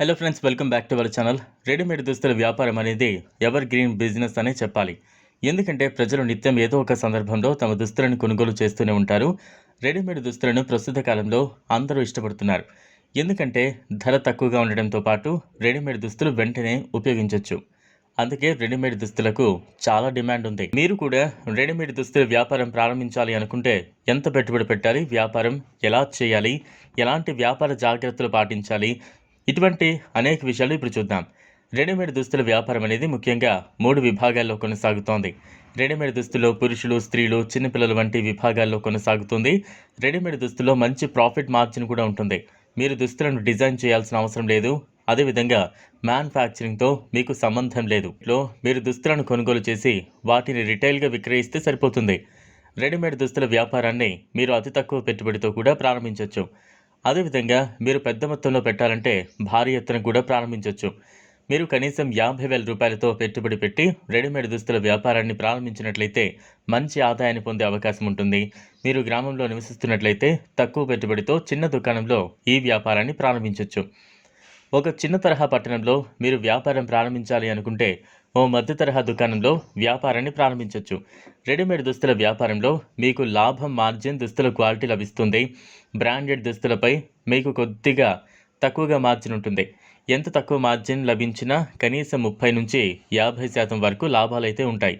Hello friends welcome back to our channel readymade దుస్తుల వ్యాపారం అనేది ఎవర్ గ్రీన్ బిజినెస్ అనే చెప్పాలి. ఎందుకంటే ప్రజలు నిత్యం ఏదో ఒక సందర్భంలో తమ దుస్తులను కొనుగోలు చేస్తూనే ఉంటారు. రెడీమేడ్ దుస్తులను ప్రస్తుత కాలంలో అందరూ ఇష్టపడుతున్నారు. ఎందుకంటే ధర తక్కువగా ఉండడంతో పాటు రెడీమేడ్ దుస్తులు వెంటనే ఉపయోగించవచ్చు అందుకే రెడీమేడ్ దుస్తులకు చాలా డిమాండ్ ఉంది. మీరు కూడా రెడీమేడ్ దుస్తుల వ్యాపారం ప్రారంభించాలి అనుకుంటే ఎంత పెట్టుబడి పెట్టాలి వ్యాపారం ఎలా చేయాలి ఎలాంటి వ్యాపార జాగ్రత్తలు పాటించాలి ఇటువంటి అనేక విషయాలు ఇప్పుడు చూద్దాం. రెడీమేడ్ దుస్తుల వ్యాపారం అనేది ముఖ్యంగా మూడు విభాగాల్లో కొనసాగుతోంది. రెడీమేడ్ దుస్తులు పురుషులు స్త్రీలు చిన్నపిల్లలు వంటి విభాగాల్లో కొనసాగుతుంది. రెడీమేడ్ దుస్తుల్లో మంచి ప్రాఫిట్ మార్జిన్ కూడా ఉంటుంది. మీరు దుస్తులను డిజైన్ చేయాల్సిన అవసరం లేదు. అదేవిధంగా మ్యానుఫ్యాక్చరింగ్తో మీకు సంబంధం లేదు. లో మీరు దుస్తులను కొనుగోలు చేసి వాటిని రిటైల్గా విక్రయిస్తే సరిపోతుంది. రెడీమేడ్ దుస్తుల వ్యాపారాన్ని మీరు అతి తక్కువ పెట్టుబడితో కూడా ప్రారంభించవచ్చు అదేవిధంగా మీరు పెద్ద మొత్తంలో పెట్టాలంటే భారీ ఎత్తున కూడా ప్రారంభించవచ్చు మీరు కనీసం యాభై వేల రూపాయలతో పెట్టుబడి పెట్టి రెడీమేడ్ దుస్తుల వ్యాపారాన్ని ప్రారంభించినట్లయితే మంచి ఆదాయాన్ని పొందే అవకాశం ఉంటుంది. మీరు గ్రామంలో నివసిస్తున్నట్లయితే తక్కువ పెట్టుబడితో చిన్న దుకాణంలో ఈ వ్యాపారాన్ని ప్రారంభించవచ్చు ఒక చిన్న తరహా పట్టణంలో మీరు వ్యాపారం ప్రారంభించాలి అనుకుంటే ఓ మధ్య తరహా దుకాణంలో వ్యాపారాన్ని ప్రారంభించవచ్చు రెడీమేడ్ దుస్తుల వ్యాపారంలో మీకు లాభం మార్జిన్ దుస్తుల క్వాలిటీ లభిస్తుంది. బ్రాండెడ్ దుస్తులపై మీకు కొద్దిగా తక్కువగా మార్జిన్ ఉంటుంది. ఎంత తక్కువ మార్జిన్ లభించినా కనీసం ముప్పై నుంచి యాభై శాతం వరకు లాభాలు అయితే ఉంటాయి.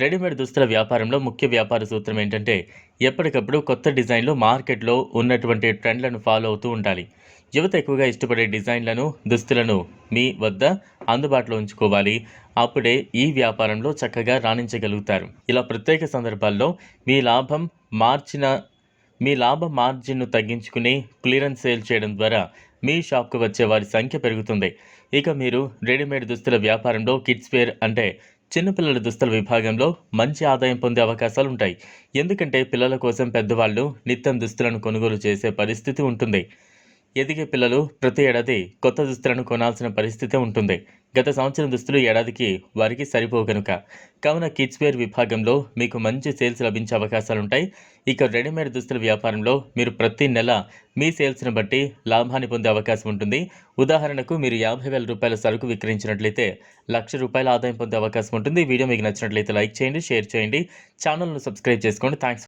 రెడీమేడ్ దుస్తుల వ్యాపారంలో ముఖ్య వ్యాపార సూత్రం ఏంటంటే ఎప్పటికప్పుడు కొత్త డిజైన్లు మార్కెట్లో ఉన్నటువంటి ట్రెండ్లను ఫాలో అవుతూ ఉండాలి. యువత ఎక్కువగా ఇష్టపడే డిజైన్లను దుస్తులను మీ వద్ద అందుబాటులో ఉంచుకోవాలి. అప్పుడే ఈ వ్యాపారంలో చక్కగా రాణించగలుగుతారు. ఇలా ప్రత్యేక సందర్భాల్లో మీ లాభం మార్చిన మీ లాభ మార్జిన్ను తగ్గించుకుని క్లియరెన్స్ సేల్ చేయడం ద్వారా మీ షాప్కు వచ్చే వారి సంఖ్య పెరుగుతుంది. ఇక మీరు రెడీమేడ్ దుస్తుల వ్యాపారంలో కిడ్స్ వేర్ అంటే చిన్నపిల్లల దుస్తుల విభాగంలో మంచి ఆదాయం పొందే అవకాశాలు ఉంటాయి. ఎందుకంటే పిల్లల కోసం పెద్దవాళ్ళు నిత్యం దుస్తులను కొనుగోలు చేసే పరిస్థితి ఉంటుంది. ఎదిగే పిల్లలు ప్రతి ఏడాది కొత్త దుస్తులను కొనాల్సిన పరిస్థితి ఉంటుంది. గత సంవత్సరం దుస్తులు ఏడాదికి వారికి సరిపోవు కనుక కావున కిడ్స్ వేర్ విభాగంలో మీకు మంచి సేల్స్ లభించే అవకాశాలుంటాయి. ఇక రెడీమేడ్ దుస్తుల వ్యాపారంలో మీరు ప్రతి నెల మీ సేల్స్ను బట్టి లాభాన్ని పొందే అవకాశం ఉంటుంది. ఉదాహరణకు మీరు యాభై వేల రూపాయల సరుకు విక్రయించినట్లయితే లక్ష రూపాయల ఆదాయం పొందే అవకాశం ఉంటుంది. వీడియో మీకు నచ్చినట్లయితే లైక్ చేయండి షేర్ చేయండి. ఛానల్ను సబ్స్క్రైబ్ చేసుకోండి. థ్యాంక్స్